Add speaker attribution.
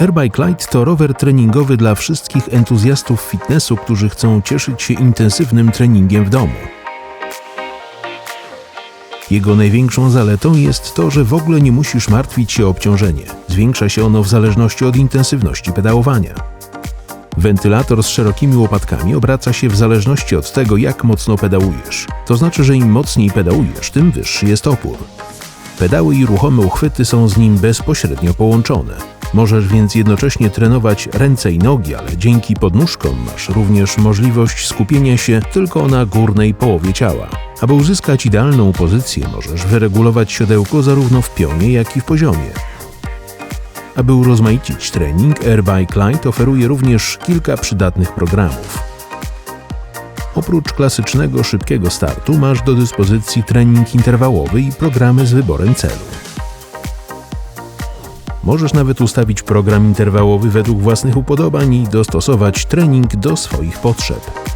Speaker 1: Airbike Lite to rower treningowy dla wszystkich entuzjastów fitnessu, którzy chcą cieszyć się intensywnym treningiem w domu. Jego największą zaletą jest to, że w ogóle nie musisz martwić się o obciążenie. Zwiększa się ono w zależności od intensywności pedałowania. Wentylator z szerokimi łopatkami obraca się w zależności od tego, jak mocno pedałujesz. To znaczy, że im mocniej pedałujesz, tym wyższy jest opór. Pedały i ruchome uchwyty są z nim bezpośrednio połączone. Możesz więc jednocześnie trenować ręce i nogi, ale dzięki podnóżkom masz również możliwość skupienia się tylko na górnej połowie ciała. Aby uzyskać idealną pozycję, możesz wyregulować siodełko zarówno w pionie, jak i w poziomie. Aby urozmaicić trening, Airbike Lite oferuje również kilka przydatnych programów. Oprócz klasycznego szybkiego startu masz do dyspozycji trening interwałowy i programy z wyborem celu. Możesz nawet ustawić program interwałowy według własnych upodobań i dostosować trening do swoich potrzeb.